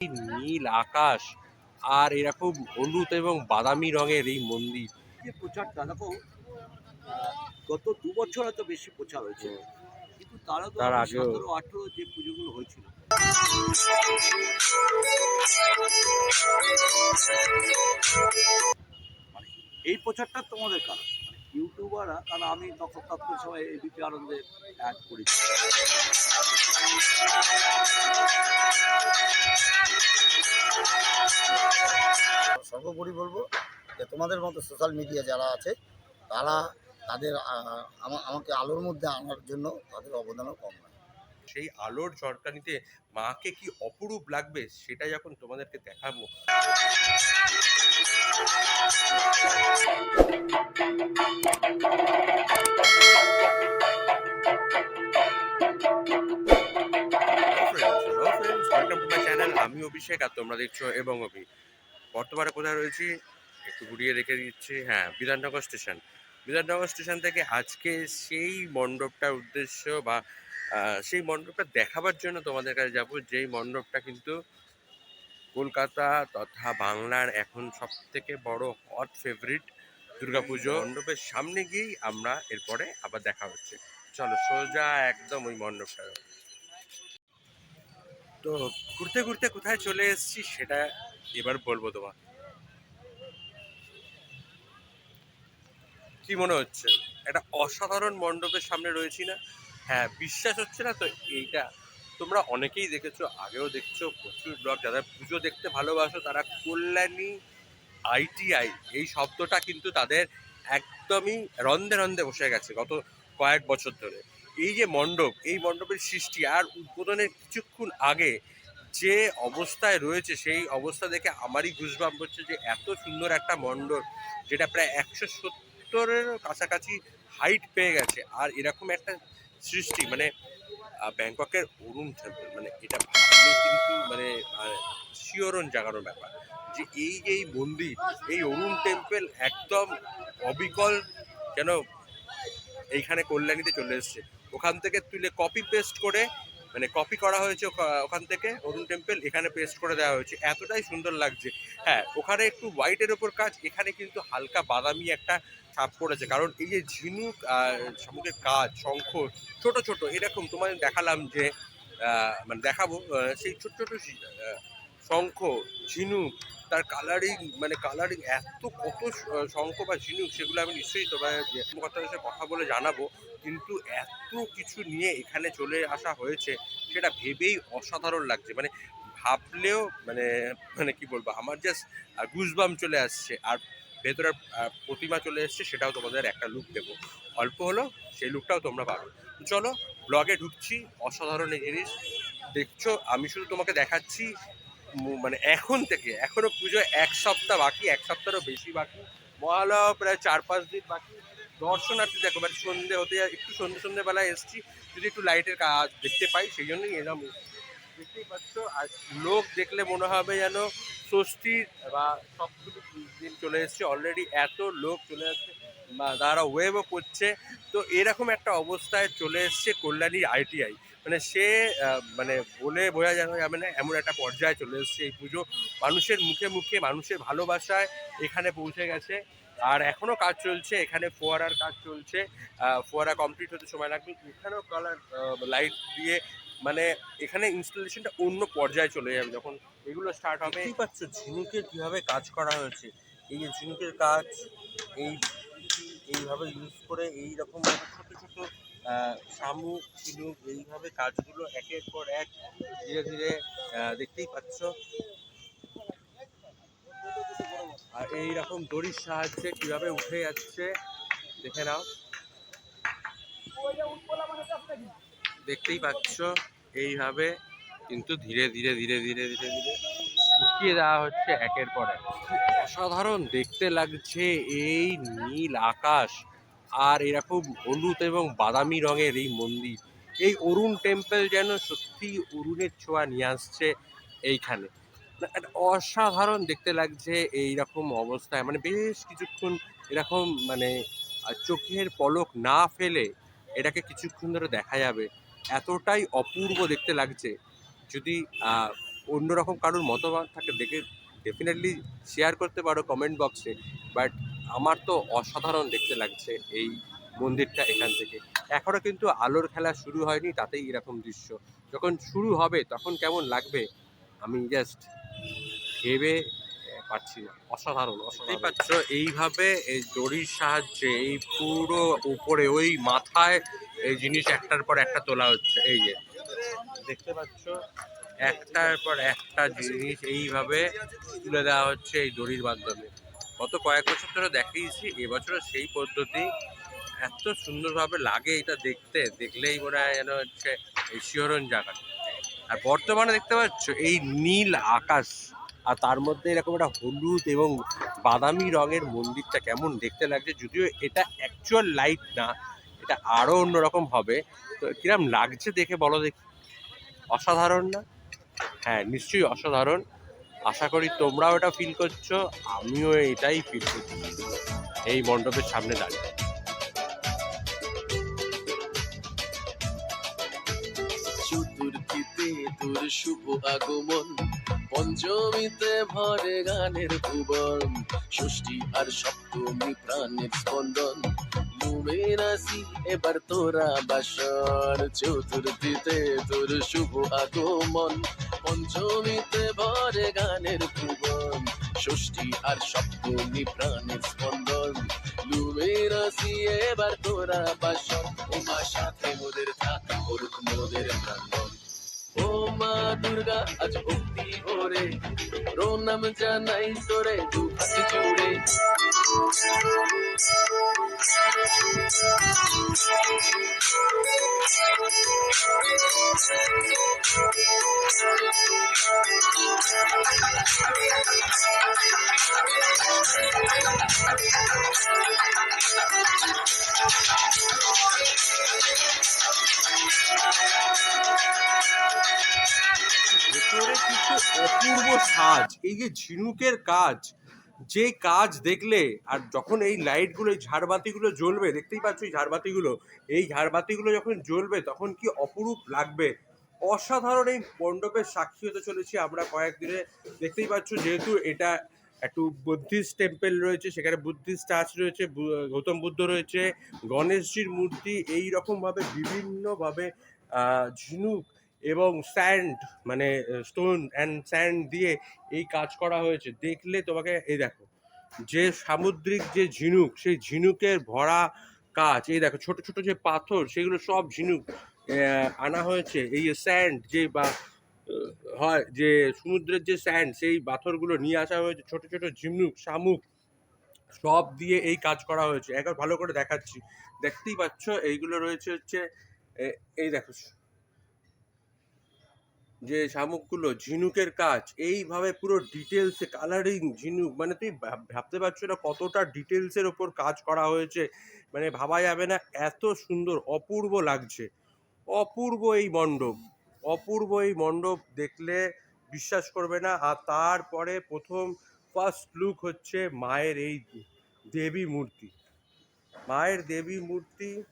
নীল আকাশ আর এরকম হলুদ এবং বাদামি রঙের এই মন্দির। যে প্রচারটা দেখো গত দু বছর হয়তো বেশি প্রচার হয়েছে। কিন্তু তারা তো তার আগেও। সতেরো আঠেরো যে পুজোগুলো হয়েছিল। মানে এই প্রচারটা তোমাদের কারণ ইউটিউবাররা, কারণ আমি তখন তৎকাল সময় এবিপি আনন্দে অ্যাড করি সর্বোপরি বলব যে তোমাদের মতো সোশ্যাল মিডিয়া যারা আছে, তারা তাদের আমাকে আলোর মধ্যে আনার জন্য তাদের অবদানও কম নয়। সেই আলোর ঝলকানিতে মাকে কি অপরূপ লাগবে সেটা যখন তোমাদেরকে দেখাবো। চ্যানেল আমি অভিষেক আর তোমরা দেখছ এবং অভি। বর্তমানে কোথায় রয়েছি? একটু ঘুরিয়ে রেখে দিচ্ছি। হ্যাঁ বিধাননগর স্টেশন। বিধাননগর স্টেশন থেকে আজকে সেই মণ্ডপটার উদ্দেশ্য বা সেই মণ্ডপটা দেখাবার জন্য তোমাদের কাছে যাব, যেই মণ্ডপটা কিন্তু কলকাতা তথা বাংলার এখন সব থেকে বড় হট ফেভারিট দুর্গাপুজো। মণ্ডপের সামনে গিয়েই আমরা এরপরে আবার দেখা হচ্ছে। চলো, সোজা একদম ওই মণ্ডপটা। তো ঘুরতে ঘুরতে কোথায় চলে এসেছি সেটা এবার বলব তোমার কি মনে হচ্ছে? একটা অসাধারণ মণ্ডপের সামনে রয়েছি না? হ্যাঁ বিশ্বাস হচ্ছে না তো এইটা। তোমরা অনেকেই দেখেছ, আগেও দেখছ, প্রচুর ব্লগ যারা পুজো দেখতে ভালোবাসো তারা কল্যাণী আইটিআই এই শব্দটা কিন্তু তাদের একদমই রন্ধে রন্ধে বসে গেছে গত কয়েক বছর ধরে। এই যে মণ্ডপ, এই মণ্ডপের সৃষ্টি আর উদ্বোধনের কিছুক্ষণ আগে যে অবস্থায় রয়েছে, সেই অবস্থা দেখে আমারই ঘুষবাম হচ্ছে যে এত সুন্দর একটা মণ্ডপ, যেটা প্রায় একশো সত্তরের কাছাকাছি হাইট পেয়ে গেছে। আর এরকম একটা সৃষ্টি মানে ব্যাংককের অরুণ টেম্পল মানে এটা ভাবলে কিন্তু মানে শিওরণ জাগানোর ব্যাপার। যে এই যে এই মন্দির, এই অরুণ টেম্পল একদম অবিকল যেন এইখানে কল্যাণীতে চলে এসছে। ওখান থেকে তুলে কপি পেস্ট করে মানে কপি করা হয়েছে ওখা- ওখান থেকে অরুণ টেম্পল, এখানে পেস্ট করে দেওয়া হয়েছে। এতটাই সুন্দর লাগছে। হ্যাঁ ওখানে একটু হোয়াইটের ওপর কাজ, এখানে কিন্তু হালকা বাদামি একটা ছাপ পড়েছে। কারণ এই যে ঝিনুক আর শামুকের কাজ, শঙ্খ, ছোট ছোট, এরকম তোমাদের দেখালাম যে মানে দেখাবো সেই ছোট ছোট শঙ্খ, ঝিনুক, তার কালারিং মানে কালারিং এত কত শঙ্খ বা ঝিনুক সেগুলো আমি নিশ্চয়ই তোমার কথা সাথে কথা বলে জানাব, কিন্তু এত কিছু নিয়ে এখানে চলে আসা হয়েছে, সেটা ভেবেই অসাধারণ লাগছে। মানে ভাবলেও মানে মানে কি বলব, আমার জাস্ট গুজবাম চলে আসছে। আর ভেতরের প্রতিমা চলে এসছে, সেটাও তোমাদের একটা লুক দেবো। অল্প হলো, সেই লুকটাও তোমরা পাবে। চলো ব্লগে ঢুকছি, অসাধারণ জিনিস দেখছ, আমি শুধু তোমাকে দেখাচ্ছি মানে এখন থেকে, এখনও পুজো এক সপ্তাহ বাকি, এক সপ্তাহেরও বেশি বাকি। মহালয়া প্রায় চার পাঁচ দিন বাকি। দর্শনার্থী দেখো মানে সন্ধে হতে একটু সন্ধে সন্ধেবেলায় এসছি, যদি একটু লাইটের কাজ দেখতে পাই, সেই জন্যই এলাম। দেখতেই পাচ্ছ, আর লোক দেখলে মনে হবে যেন ষষ্ঠীর বা সবগুলো দিন চলে এসছে। অলরেডি এত লোক চলে আসছে তারা ওয়েবও করছে। তো এরকম একটা অবস্থায় চলে এসছে কল্যাণী আইটিআই মানে সে মানে বলে বোঝা যাবে না এমন একটা পর্যায়ে চলে এসছে এই পুজো। মানুষের মুখে মুখে, মানুষের ভালোবাসায় এখানে পৌঁছে গেছে। আর এখনও কাজ চলছে, এখানে ফোয়ারার কাজ চলছে। ফোয়ারা কমপ্লিট হতে সময় লাগবে। এখানেও কালার লাইট দিয়ে মানে এখানে ইনস্টলেশনটা অন্য পর্যায়ে চলে যাবে। যখন এগুলো স্টার্ট হবে পাচ্ছ, ঝিনুকে কীভাবে কাজ করা হয়েছে। এই যে ঝিনুকের কাজ, এই, এইভাবে ইউজ করে এই রকম ছোট ছোট শামুক ঝিনুক এইভাবে কাজগুলো একের পর এক ধীরে ধীরে দেখতেই পাচ্ছ। আর এই রকম দড়ির সাহায্যে কীভাবে উঠে যাচ্ছে, দেখে নাও। দেখতেই পাচ্ছ, এইভাবে কিন্তু ধীরে ধীরে ধীরে ধীরে ধীরে ধীরে। উঠিয়ে দেওয়া হচ্ছে একের পর এক। অসাধারণ দেখতে লাগছে এই নীল আকাশ আর এরকম হলুদ এবং বাদামি রঙের এই মন্দির। এই অরুণ টেম্পল যেন সত্যি অরুণের ছোঁয়া নিয়ে আসছে এইখানে। অসাধারণ দেখতে লাগছে এই রকম অবস্থায়। মানে বেশ কিছুক্ষণ এরকম মানে চোখের পলক না ফেলে এটাকে কিছুক্ষণ ধরে দেখা যাবে। এতটাই অপূর্ব দেখতে লাগছে। যদি অন্যরকম কারোর মতবাদ থাকে দেখে ডেফিনেটলি শেয়ার করতে পারো কমেন্ট বক্সে বাট আমার তো অসাধারণ দেখতে লাগছে এই মন্দিরটা এখান থেকে। এখনও কিন্তু আলোর খেলা শুরু হয়নি তাতেই এরকম দৃশ্য। যখন শুরু হবে তখন কেমন লাগবে আমি জাস্ট ভেবে পাচ্ছি না। অসাধারণ অসাধারণ। পাচ্ছ এইভাবে এই দড়ির সাহায্যে এই পুরো উপরে ওই মাথায় এই জিনিস একটার পর একটা তোলা হচ্ছে এই যে। দেখতে পাচ্ছ একটার পর একটা জিনিস এইভাবে তুলে দেওয়া হচ্ছে এই দড়ির মাধ্যমে। গত কয়েক বছর ধরে দেখিয়েছি, এবছরও সেই পদ্ধতি। এত সুন্দরভাবে লাগে এটা দেখতে, দেখলেই মনে হয় যেন হচ্ছে এই শিহরণ জায়গা আর বর্তমানে দেখতে পাচ্ছ এই নীল আকাশ, আর তার মধ্যে এরকম একটা হলুদ এবং বাদামি রঙের মন্দিরটা কেমন দেখতে লাগছে, যদিও এটা অ্যাকচুয়াল লাইট না, এটা আরও অন্যরকম হবে। তো কিরম লাগছে দেখে বলো দেখি। অসাধারণ না? হ্যাঁ নিশ্চয়ই অসাধারণ। আশা করি তোমরাও এটা ফিল করছ, আমিও এটাই ফিল করছি। এই মণ্ডপের সামনে দাঁড়িয়ে। তোর শুভ আগমন, পঞ্চমীতে ভরে গানের ভুবন, ষষ্ঠী আর সপ্তমী প্রাণের স্পন্দন। লুমের আসি এবার তোরা বাসর চতুর্থীতে তোর শুভ আগমন পঞ্চমীতে ভরে গানের ভুবন ষষ্ঠী আর সপ্তমী প্রাণের স্পন্দন। লুমের আসি এবার তোরা বাসর ওমা সাথে মোদের থাকা করুক মোদের প্রাঙ্গণ ও মা দুর্গা আজ ভক্তি ভরে প্রণাম জানাই তোরে দু হাত জুড়ে ভেতরে কিন্তু অপূর্ব সাজ, এই যে ঝিনুকের কাজ, যে কাজ দেখলে আর যখন এই লাইটগুলো এই ঝাড়বাতিগুলো জ্বলবে, দেখতেই পাচ্ছ এই ঝাড়বাতিগুলো এই ঝাড়বাতিগুলো যখন জ্বলবে তখন কি অপরূপ লাগবে? অসাধারণ এই মণ্ডপের সাক্ষী হতে চলেছি আমরা কয়েকদিনে। দেখতেই পাচ্ছ যেহেতু এটা একটু বুদ্ধিস্ট টেম্পল রয়েছে, সেখানে বুদ্ধিস্ট চার্চ রয়েছে গৌতম বুদ্ধ রয়েছে, গণেশজির মূর্তি, এই রকমভাবে বিভিন্নভাবে ঝিনুক এবং স্যান্ড মানে স্টোন অ্যান্ড স্যান্ড দিয়ে এই কাজ করা হয়েছে। দেখলে তোমাকে, এই দেখো, যে সামুদ্রিক যে ঝিনুক, সেই ঝিনুকের ভরা কাজ, এই দেখো, ছোট ছোট যে পাথর, সেগুলো সব ঝিনুক আনা হয়েছে। এই স্যান্ড যে বা হয়, যে সমুদ্রের যে স্যান্ড সেই পাথরগুলো নিয়ে আসা হয়েছে। ছোট ছোট ঝিনুক, শামুক, সব দিয়ে এই কাজ করা হয়েছে। একবার ভালো করে দেখাচ্ছি। দেখতেই পাচ্ছ, এইগুলো রয়েছে হচ্ছে এই দেখো যে শামুকগুলো, ঝিনুকের কাজ, এইভাবে পুরো ডিটেলসে কালারিং ঝিনুক মানে তুই ভাব- ভাবতে পারছ না কতটা ডিটেলসের ওপর কাজ করা হয়েছে? মানে ভাবা যাবে না, এত সুন্দর, অপূর্ব লাগছে। অপূর্ব এই মণ্ডপ, অপূর্ব এই মণ্ডপ দেখলে বিশ্বাস করবে না। আর তারপরে প্রথম ফার্স্ট লুক হচ্ছে মায়ের এই দেবী মূর্তি। মায়ের দেবী মূর্তি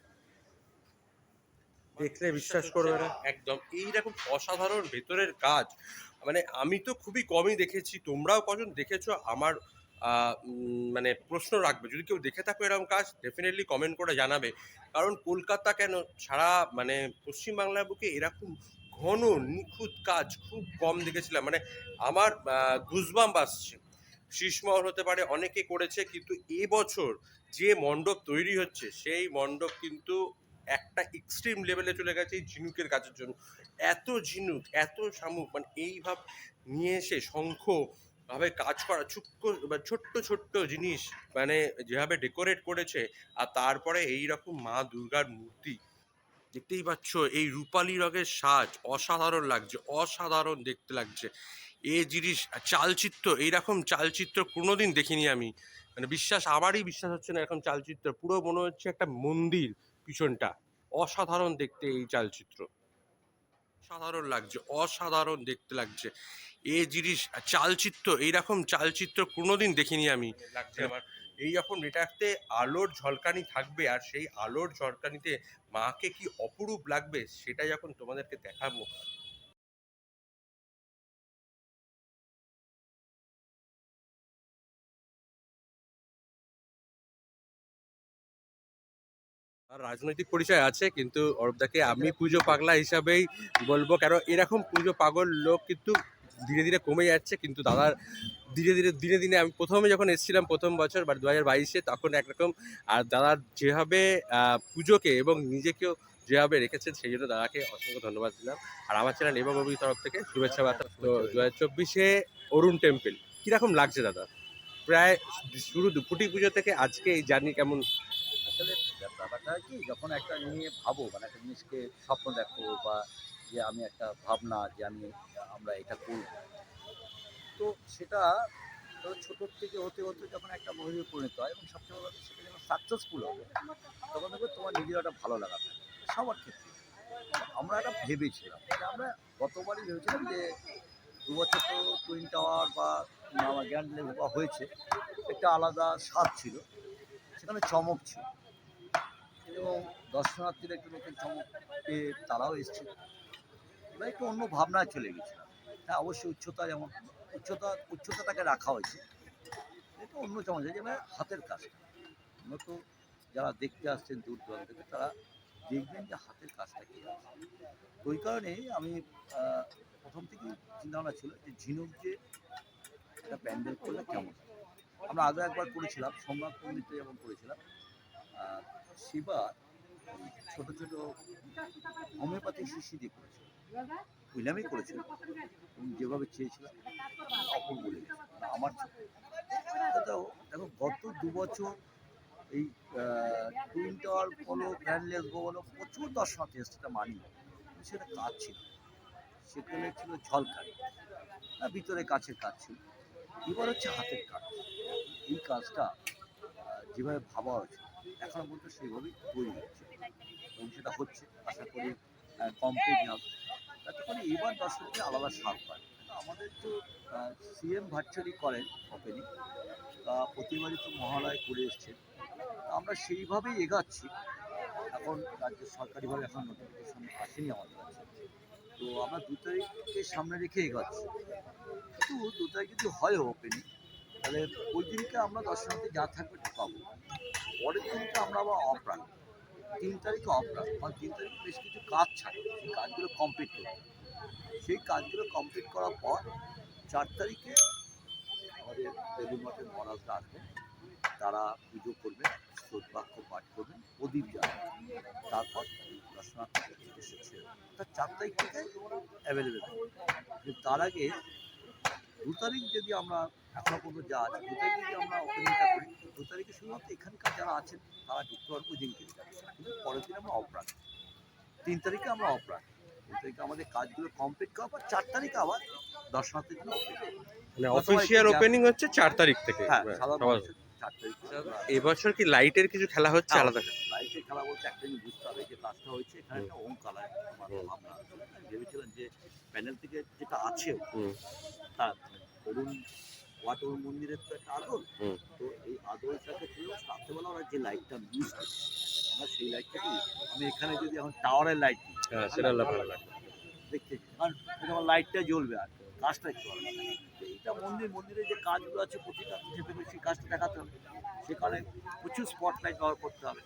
দেখলে বিশ্বাস করবে না। একদম এইরকম অসাধারণ ভেতরের কাজ। মানে আমি তো খুবই কমই দেখেছি তোমরাও কজন দেখেছ? আমার মানে প্রশ্ন রাখবে যদি কেউ দেখে থাকো এরকম কাজ ডেফিনেটলি কমেন্ট করে জানাবে। কারণ কলকাতা কেন? সারা মানে পশ্চিমবাংলার বুকে এরকম ঘন নিখুঁত কাজ খুব কম দেখেছিলাম। মানে আমার গুজবাম বাসছে শীষমহল হতে পারে অনেকে করেছে কিন্তু এবছর যে মণ্ডপ তৈরি হচ্ছে সেই মণ্ডপ কিন্তু একটা এক্সট্রিম লেভেলে চলে গেছে এই ঝিনুকের কাজের জন্য। এত ঝিনুক এত শামুক মানে এইভাবে নিয়ে এসে শঙ্খ ভাবে কাজ করা বা ছোট্ট ছোট্ট জিনিস মানে যেভাবে ডেকোরেট করেছে, আর তারপরে এই রকম মা দুর্গার মূর্তি। দেখতেই পাচ্ছ, এই রূপালি রঙের সাজ অসাধারণ লাগছে, অসাধারণ দেখতে লাগছে। এই জিনিস চালচিত্র, এইরকম চালচিত্র কোনোদিন দেখিনি আমি। মানে বিশ্বাস, আমারই বিশ্বাস হচ্ছে না এরকম চালচিত্র। পুরো মনে হচ্ছে একটা মন্দির। পিছনটা। অসাধারণ দেখতে এই চালচিত্র। সাধারণ লাগছে, অসাধারণ দেখতে লাগছে। এ জিনিস, চালচিত্র, এইরকম চালচিত্র কোনোদিন দেখিনি আমি। লাগছে আমার। এই এইরকম এটাতে আলোর ঝলকানি থাকবে আর সেই আলোর ঝলকানিতে মাকে কি অপরূপ লাগবে, সেটা যখন তোমাদেরকে দেখাবো রাজনৈতিক পরিচয় আছে কিন্তু অরূপদাকে আমি পুজো পাগলা হিসাবেই বলব। কারণ এরকম পুজো পাগল লোক কিন্তু ধীরে ধীরে কমে যাচ্ছে কিন্তু দাদার ধীরে ধীরে দিনে দিনে আমি প্রথমে যখন এসেছিলাম প্রথম বছর বা দু হাজার বাইশে তখন একরকম আর দাদার যেভাবে পুজোকে এবং নিজেকেও যেভাবে রেখেছেন সেই জন্য দাদাকে অসংখ্য ধন্যবাদ দিলাম। আর আমার চ্যানেল এবং অভির তরফ থেকে শুভেচ্ছা বার্তা। তো দু হাজার চব্বিশে অরুণ টেম্পল কীরকম লাগছে দাদা? প্রায় শুরু ফুটি পুজো থেকে আজকে এই জার্নি কেমন? আসলে ব্যাপারটা কি, যখন একটা নিয়ে ভাবো মানে একটা জিনিসকে স্বপ্ন দেখো বা যে আমি একটা ভাবনা যে আমি, আমরা এটা করব। তো সেটা ছোটোর থেকে হতে হতে যখন একটা মহিলা পরিণত হয় এবং সবচেয়ে বড় সেটা যখন সাকসেসফুল হবে, তখন দেখবে তোমার নিজের একটা ভালো লাগা থাকে। সবার ক্ষেত্রে। আমরা একটা ভেবেছিলাম। আমরা গতবারই ভেবেছিলাম যে দু বছর তো টুইন টাওয়ার বা আমার গ্র্যান্ড লেভেল হয়েছে, একটা আলাদা স্বাদ ছিল। সেখানে চমক ছিল। এবং দর্শনার্থীরা একটু নতুন চমক তারাও এসছে। এবার একটু অন্য ভাবনায় চলে গেছিলাম। হ্যাঁ অবশ্যই উচ্চতা যেমন, উচ্চতা, উচ্চতাটাকে রাখা হয়েছে। একটু অন্য চমক যেমন হাতের কাজটা। মূলত যারা দেখতে আসছেন দূর দূরান্ত থেকে, তারা দেখবেন যে হাতের কাজটা কী ওই কারণে আমি প্রথম থেকেই চিন্তাভাবনা ছিল যে ঝিনুক যে একটা প্যান্ডেল করলে কেমন আমরা আগে একবার করেছিলাম সোমনাথ পণ্ডিতে যেমন করেছিলাম শিবা ছোট ছোট হোমিওপ্যাথি শিশি দিয়ে করেছিল উইলামই করেছিল। যেভাবে চেয়েছিলাম মানে আমার। এটাও দেখো গত দু বছর এই টুইন টাওয়ার বলো লেক বলো প্রচুর দর্শনার্থী এসছে সেটা মানি। সেটা কাজ ছিল। সেখানে ছিল ঝলকারি ভিতরে কাছের কাজ ছিল। এবার হচ্ছে হাতের কাজ। এই কাজটা যেভাবে ভাবা হয়েছে এখনও পর্যন্ত সেইভাবেই তৈরি হচ্ছে। এবং সেটা হচ্ছে, আশা করি কমপ্লিট হবে। তাতে করে এবার দর্শকদের আলাদা স্বাদ পায়। আমাদের তো সিএম ভার্চুয়ালি করেন ওপেনিং তা প্রতিবারই তো মহালয় করে এসছে। আমরা সেইভাবেই এগাচ্ছি। এখন রাজ্য সরকারিভাবে এখন নোটিফিকেশন আসেনি আমাদের কাছে। তো আমরা দু তারিখকে সামনে রেখে এগাচ্ছি। কিন্তু দু তারিখ যদি হয় ওপেনিং তাহলে ওই দিনকে আমরা দর্শনার্থী যা থাকবে পাবো। পরের দিনকে আমরা আবার অফ রাখব তিন তারিখে অফ রাখব কারণ তিন তারিখে বেশ কিছু কাজ ছাড়ে। সেই কাজগুলো কমপ্লিট করতে সেই কাজগুলো কমপ্লিট করার পর চার তারিখে আমাদের বেলুর মঠের মহারাজরা আসবেন। তারা পুজো করবেন বাক্য পাঠ করবেন প্রদীপ জ্বালাবেন তারপর ছেড়ে দেবেন। চার তারিখ থেকে অ্যাভেলেবেল তার আগে দু তারিখ যদি আমরা এখনও পর্যন্ত যা আছে দু তারিখ যদি আমরা ওপেনিংটা করি দু তারিখে শুধুমাত্র এখানকার যারা আছেন তারা ঢুকতে পারব ওই দিনকে কিন্তু পরের দিন আমরা অফ রাখি তিন তারিখে আমরা অফ রাখি তিন তারিখে আমাদের কাজগুলো কমপ্লিট করার পর চার তারিখে আবার দর্শনার্থীর জন্য মানে অফিসিয়াল ওপেনিং হচ্ছে চার তারিখ থেকে। হ্যাঁ হ্যাঁ, চার তারিখে এবছর কি লাইটের কিছু খেলা হচ্ছে? আলাদা লাইটের খেলা বলতে একটা জিনিস বুঝতে হবে যে কাজটা হয়েছে এখানে একটা ওম কালার আমার ভেবেছিলাম যে প্যানেল থেকে যেটা আছে। তার ধরুন ওয়াটর মন্দিরের তো একটা আদল। তো এই আদলটাকে রাত্রেবেলা ওরা যে লাইটটা ইউজ করছে আমরা সেই লাইটটাকে আমি এখানে যদি এখন টাওয়ারের লাইট হ্যাঁ সেটা আলাদা ভালো লাগে দেখতে কারণ লাইটটা জ্বলবে আর কাজটা একটু এইটা মন্দির মন্দিরে যে কাজগুলো আছে প্রতিটা হবে সেই কাজটা দেখাতে হবে সেখানে প্রচুর স্পট লাইট ব্যবহার করতে হবে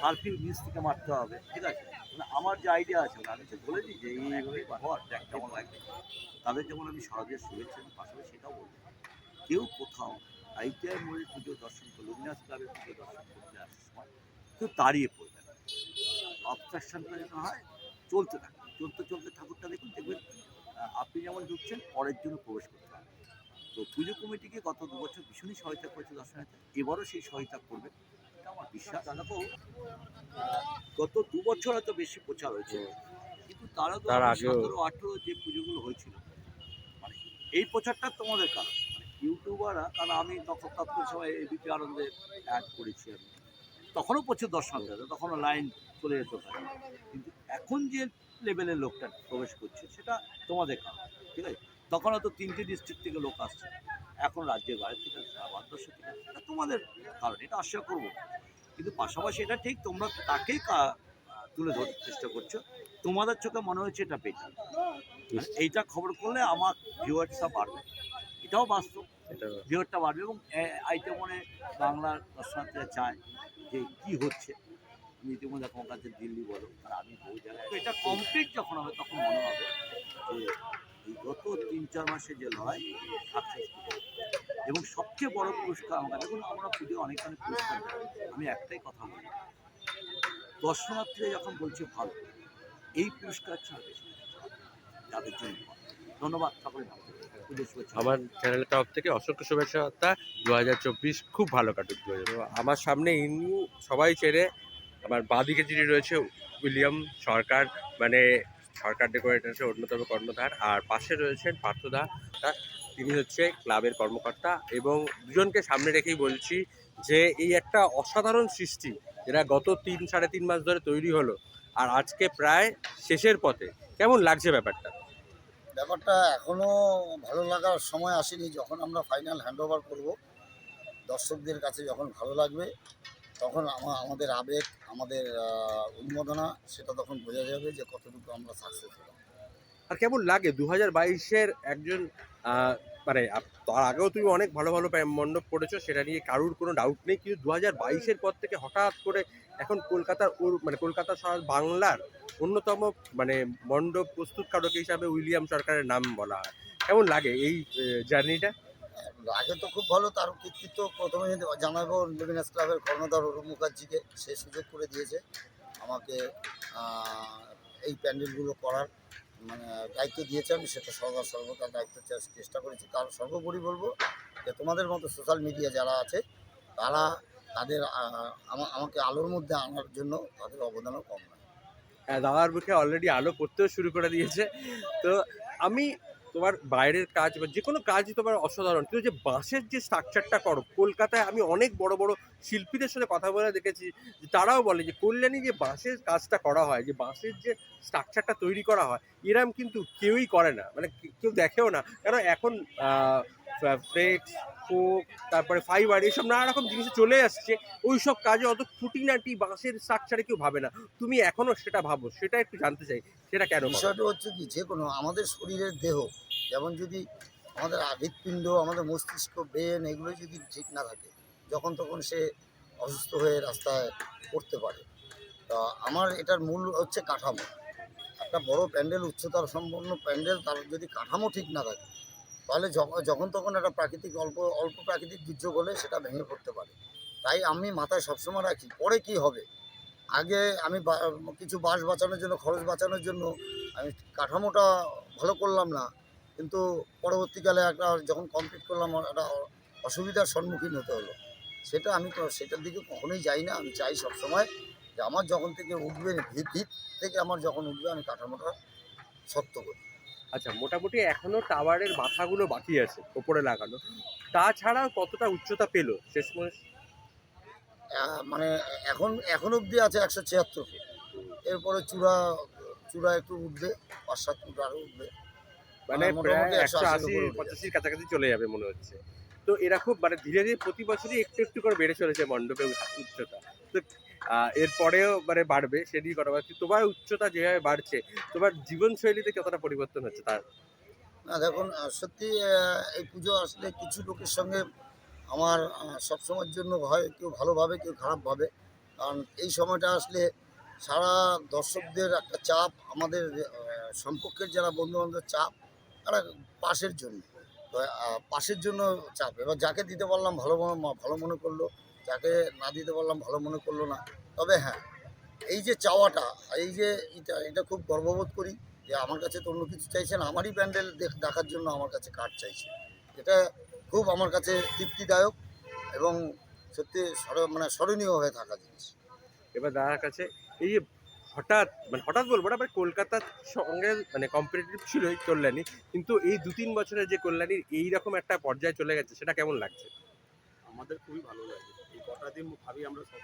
সার্ফিং থেকে মারতে হবে, ঠিক আছে? মানে আমার যে আইডিয়া আছে মানে আমি তো যে তাদের যেমন আমি সহজে শুভেচ্ছা পাশাপাশি সেটাও কেউ কোথাও আইটিআই মোড়ে পুজো দর্শন করল লুমিনাস ক্লাবে পুজো দর্শন করতে আসার সময় কেউ দাঁড়িয়ে পড়বে না। অবস্ট্রাকশনটা যেন হয়, চলতে থাকে। চলতে চলতে ঠাকুরটা দেখুন, দেখবেন আপনি যেমন ঢুকছেন, পরের জন্য প্রবেশ করতে হবে। তো পুজো কমিটিকে গত দু বছর ভীষণই সহায়তা করেছে দর্শনার্থী এবারও সেই সহায়তা করবে। আমার বিশ্বাস দেখো গত দু বছর হয়তো বেশি প্রচার হয়েছে। কিন্তু তারা তার সতেরো আঠেরো যে পুজোগুলো হয়েছিল মানে এই প্রচারটা তোমাদের কারণ মানে ইউটিউবাররা কারণ আমি তখন তৎকালীন সময় এবিপি আনন্দে অ্যাড করেছি আমি। তখনও প্রচুর দর্শনার্থী হতো তখনও লাইন চলে যেত। কিন্তু এখন যে লেভেলের লোকটা প্রবেশ করছে সেটা তোমাদের কারণ ঠিক আছে? তখন হয়তো তিনটে ডিস্ট্রিক্ট থেকে লোক আসছে। এখন রাজ্যের বাইরে থেকে থেকে এটা তোমাদের কারণ এটা আশা করব। কিন্তু পাশাপাশি এটা ঠিক তোমরা তাকেই তুলে ধরতে চেষ্টা করছ। তোমাদের চোখে মনে হচ্ছে এটা বেটার এইটা খবর করলে আমার ভিউয়ার্সটা বাড়বে। এটাও বাস্তব। এটা ভিউয়ারটা বাড়বে এবং আইটেম মনে বাংলার দর্শনার্থীরা চায় যে কি হচ্ছে। তুমি ইতিমধ্যে তোমার কাছে দিল্লি বলো আর আমি বহু জায়গায়। তো এটা কমপ্লিট যখন হবে তখন মনে হবে যে এই গত তিন চার মাসে যে লড়াই সাকসেসফুল এবং সবচেয়ে বড় পুরস্কার আমার দেখুন আমরা পুজো অনেকখানি পুরস্কার আমি একটাই কথা বলি। দর্শনার্থীরা যখন বলছে ভালো এই পুরস্কার ছাড়া না। যাদের জন্য ধন্যবাদ সকলে আমার চ্যানেলের তরফ থেকে অসংখ্য শুভেচ্ছা। বার্তা দু হাজার চব্বিশ খুব ভালো কাটুক দু হাজার আমার সামনে ইনি সবাই চেনে। আমার বাঁদিকে যিনি রয়েছে উইলিয়াম সরকার। মানে সরকার ডেকোরেটার্সের অন্যতম কর্ণধার। আর পাশে রয়েছেন পার্থদা। তিনি হচ্ছে ক্লাবের কর্মকর্তা এবং দুজনকে সামনে রেখেই বলছি যে এই একটা অসাধারণ সৃষ্টি যেটা গত তিন, সাড়ে তিন মাস ধরে তৈরি হলো আর আজকে প্রায় শেষের পথে। কেমন লাগছে ব্যাপারটা? ব্যাপারটা এখনও ভালো লাগার সময় আসেনি। যখন আমরা ফাইনাল হ্যান্ড ওভার করব, দর্শকদের কাছে যখন ভালো লাগবে তখন আমা- আমাদের আবেগ, আমাদের উন্মাদনা, সেটা তখন বোঝা যাবে যে কতটুকু আমরা সাকসেস হলাম। আর কেমন লাগে? দু হাজার বাইশের একজন মানে তার আগেও তুমি অনেক ভালো ভালো মণ্ডপ করেছ, সেটা নিয়ে কারুর কোনো ডাউট নেই, কিন্তু দু হাজার বাইশের পর থেকে হঠাৎ করে এখন কলকাতার ওর মানে কলকাতা শহর বাংলার অন্যতম মানে মণ্ডপ প্রস্তুতকারক হিসাবে উইলিয়াম সরকারের নাম বলা হয়। কেমন লাগে এই জার্নিটা আগে তো খুব ভালো তার কৃতিত্ব প্রথমে জানাব লিভিনাস ক্লাবের কর্ণধার অরূপ মুখার্জিকে সে সুযোগ করে দিয়েছে আমাকে এই প্যান্ডেলগুলো করার মানে দায়িত্ব দিয়েছে আমি সেটা সর্বা সর্বদা দায়িত্ব চেষ্টা করেছি। তার সর্বোপরি বলব যে তোমাদের মতো সোশ্যাল মিডিয়া যারা আছে তারা তাদের আমাকে আলোর মধ্যে আনার জন্য তাদের অবদানও কম নয়। আহ, দাদার মুখে অলরেডি আলো পড়তেও শুরু করে দিয়েছে। তো আমি তোমার বাইরের কাজ বা যে কোনো কাজই তোমার অসাধারণ। কিন্তু যে বাঁশের যে স্ট্রাকচারটা করো, কলকাতায় আমি অনেক বড় বড় শিল্পীদের সাথে কথা বলে দেখেছি, যে তারাও বলে যে কল্যাণী যে বাঁশের কাজটা করা হয়, যে বাঁশের যে স্ট্রাকচারটা তৈরি করা হয়, এরাম কিন্তু কেউই করে না। মানে কেউ দেখেও না। কেন এখন ফ্লেক্স ফোক তারপরে ফাইবার এইসব নানা রকম জিনিস চলে আসছে। ওই সব কাজে অত খুঁটিনাটি বাঁশের স্ট্রাকচারে কেউ ভাবে না। তুমি এখনও সেটা ভাবো, সেটা একটু জানতে চাই, সেটা কেন? বিষয়টা হচ্ছে কি, যে কোনো আমাদের শরীরের দেহ, যেমন যদি আমাদের হৃৎপিণ্ড, আমাদের মস্তিষ্ক ব্রেন এগুলো যদি ঠিক না থাকে, যখন তখন সে অসুস্থ হয়ে রাস্তায় পড়তে পারে। তা আমার এটার মূল হচ্ছে কাঠামো। একটা বড় প্যান্ডেল, উচ্চতার সম্পন্ন প্যান্ডেল, তার যদি কাঠামো ঠিক না থাকে তাহলে যখন তখন একটা প্রাকৃতিক, অল্প অল্প প্রাকৃতিক দুর্যোগ হলে সেটা ভেঙে পড়তে পারে। তাই আমি মাথায় সবসময় রাখি, পরে কি হবে? আগে আমি কিছু বাঁশ বাঁচানোর জন্য, খরচ বাঁচানোর জন্য আমি কাঠামোটা ভালো করলাম না। কিন্তু পরবর্তীকালে একটা, যখন কমপ্লিট করলাম, একটা অসুবিধার সম্মুখীন হতে হলো। সেটা আমি সেটার দিকে কখনোই যাই না। আমি চাই সবসময় যে আমার যখন থেকে উঠবে ভিত থেকে আমার যখন উঠবে, আমি কাঠামোটা শক্ত করি। আচ্ছা মোটামুটি এখনও টাওয়ারের মাথাগুলো বাকি আছে ওপরে লাগানো। তাছাড়াও কতটা উচ্চতা পেল আহ, মানে এখন এখন অবধি আছে একশো ছিয়াত্তর ফিট এরপরে চূড়া চূড়া একটু উঠবে পাঁচ সাত ফুট আরও উঠবে। মানে প্রায় একশো আশি পঁচাশির কাছাকাছি চলে যাবে মনে হচ্ছে। তো এরা খুব মানে ধীরে ধীরে প্রতি বছরই একটু একটু করে বেড়ে চলেছে মণ্ডপের উচ্চতা। তো এরপরেও মানে বাড়বে সেদিকে কথা বলছি। তোমার উচ্চতা যেভাবে বাড়ছে, তোমার জীবনশৈলীতে কতটা পরিবর্তন হচ্ছে তার? না, দেখুন সত্যি এই পুজো আসলে কিছু লোকের সঙ্গে আমার সবসময়ের জন্য হয়, কেউ ভালোভাবে, কেউ খারাপভাবে। কারণ এই সময়টা আসলে সারা দর্শকদের একটা চাপ, আমাদের সম্পর্কের যারা বন্ধুবান্ধবের চাপ, তারা পাশের জন্য পাশের জন্য চাপ। এবার যাকে দিতে পারলাম ভালো ভালো মনে করল যাকে না দিতে পারলাম ভালো মনে করল না। তবে হ্যাঁ এই যে চাওয়াটা এই যে এটা এটা খুব গর্ববোধ করি যে আমার কাছে তো অন্য কিছু চাইছে না। আমারই প্যান্ডেল দেখ- দেখার জন্য আমার কাছে কার্ড চাইছে। এটা খুব আমার কাছে তৃপ্তিদায়ক এবং সত্যি মানে স্মরণীয় হয়ে থাকা জিনিস। এবার দাদার কাছে এই যে হঠাৎ মানে হঠাৎ বলব না মানে কলকাতার সঙ্গে মানে কম্পিটিটিভ ছিল এই কল্যাণী কিন্তু এই দু তিন বছরের যে কল্যাণীর এইরকম একটা পর্যায়ে চলে গেছে সেটা কেমন লাগছে? আমাদের খুবই ভালো লাগে কটা দিন ভাবি আমরা সব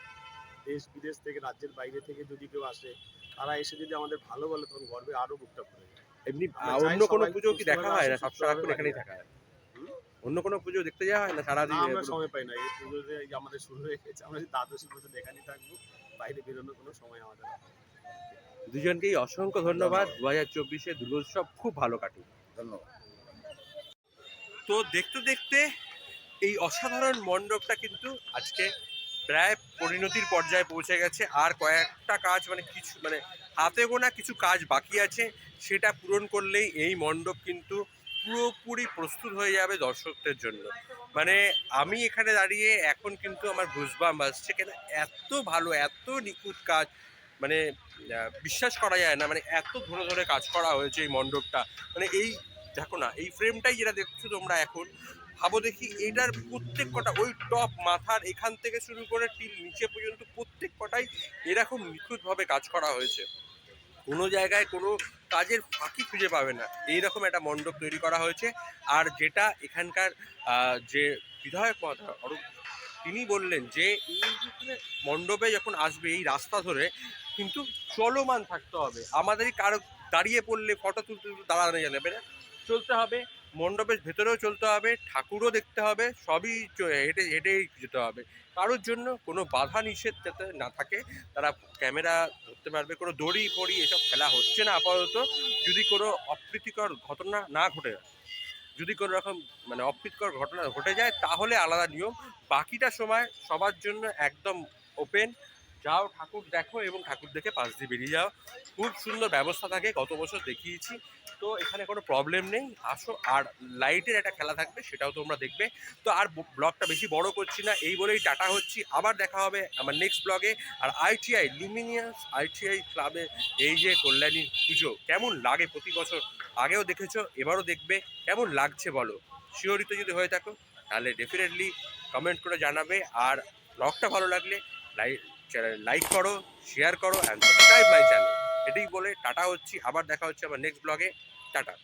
দেশ বিদেশ থেকে রাজ্যের বাইরে থেকে যদি কেউ আসে তারা এসে যদি আমাদের ভালো বলে তখন গর্বে আরও বুকটা ভরে যায়। এমনি অন্য কোনো পুজো কি দেখা হয় না? আসুক, সব সারাক্ষণ এখানেই থাকা হয়? অন্য কোনো পুজো দেখতে যাওয়া হয় না সারাদিন আমরা সময় পাই না। এই পুজোতে আমাদের শুরু হয়ে গেছে আমরা দ্বাদশী এখানেই থাকব বাইরে বেরোনোর কোনো সময় আমাদের দুজনকেই অসংখ্য ধন্যবাদ। দু হাজার চব্বিশে দুর্গোৎসব খুব ভালো কাটুক। ধন্যবাদ। তো দেখতে দেখতে এই অসাধারণ মণ্ডপটা কিন্তু আজকে প্রায় পরিণতির পর্যায়ে পৌঁছে গেছে। আর কয়েকটা কাজ মানে কিছু মানে হাতে গোনা কিছু কাজ বাকি আছে, সেটা পূরণ করলেই এই মণ্ডপ কিন্তু পুরোপুরি প্রস্তুত হয়ে যাবে দর্শকদের জন্য। মানে আমি এখানে দাঁড়িয়ে এখন কিন্তু আমার ঘুষবাম আসছে কেন এত ভালো, এত নিখুঁত কাজ মানে বিশ্বাস করা যায় না মানে এত ধরে ধরে কাজ করা হয়েছে এই মণ্ডপটা। মানে এই, দেখো না, এই ফ্রেমটাই যেটা দেখছ তোমরা এখন ভাবো দেখি এটার প্রত্যেক কটা ওই টপ মাথার এখান থেকে শুরু করে টিল নিচে পর্যন্ত প্রত্যেক কটাই এরকম নিখুঁতভাবে কাজ করা হয়েছে। কোনো জায়গায় কোনো কাজের ফাঁকি খুঁজে পাবে না। এইরকম একটা মণ্ডপ তৈরি করা হয়েছে। আর যেটা এখানকার যে বিধায়ক মহোদয় অরূপ তিনি বললেন যে এই মণ্ডপে যখন আসবে এই রাস্তা ধরে কিন্তু চলমান থাকতে হবে। আমাদেরই কারও দাঁড়িয়ে পড়লে ফটো তুলতে তুলতে দাঁড়ানো যাবে না। চলতে হবে। মণ্ডপের ভেতরেও চলতে হবে, ঠাকুরও দেখতে হবে, সবই হেঁটে, হেঁটেই যেতে হবে। কারোর জন্য কোনো বাধা নিষেধ যাতে না থাকে, তারা ক্যামেরা ধরতে পারবে, কোনো দড়ি ফড়ি এসব খেলা হচ্ছে না আপাতত। যদি কোনো অপ্রীতিকর ঘটনা না ঘটে, যদি কোনো রকম মানে অপ্রীতিকর ঘটনা ঘটে যায়, তাহলে আলাদা নিয়ম। বাকিটা সময় সবার জন্য একদম ওপেন যাও ঠাকুর দেখো এবং ঠাকুর দেখে পাশ দিয়ে বেরিয়ে যাও। খুব সুন্দর ব্যবস্থা থাকে, গত বছর দেখিয়েছি। তো এখানে কোনো প্রবলেম নেই, আসো। আর লাইটের একটা খেলা থাকবে, সেটাও তোমরা দেখবে। তো আর ব্লগটা বেশি বড় করছি না, এই বলেই টাটা হচ্ছি। আবার দেখা হবে আমার নেক্সট ব্লগে আর আইটিআই লুমিনিয়াস আইটিআই ক্লাবে এই যে কল্যাণী পুজো, কেমন লাগে প্রতি বছর? আগেও দেখেছ, এবারও দেখবে। কেমন লাগছে বলো? শিওরিত যদি হয়ে থাকো, তাহলে ডেফিনেটলি কমেন্ট করে জানাবে। আর ব্লগটা ভালো লাগলে লাইক লাইক করো শেয়ার করো অ্যান্ড সাবস্ক্রাইব মাই চ্যানেল এটাই বলে টাটা হচ্ছি। আবার দেখা হচ্ছে আমার নেক্সট ব্লগে টাটা।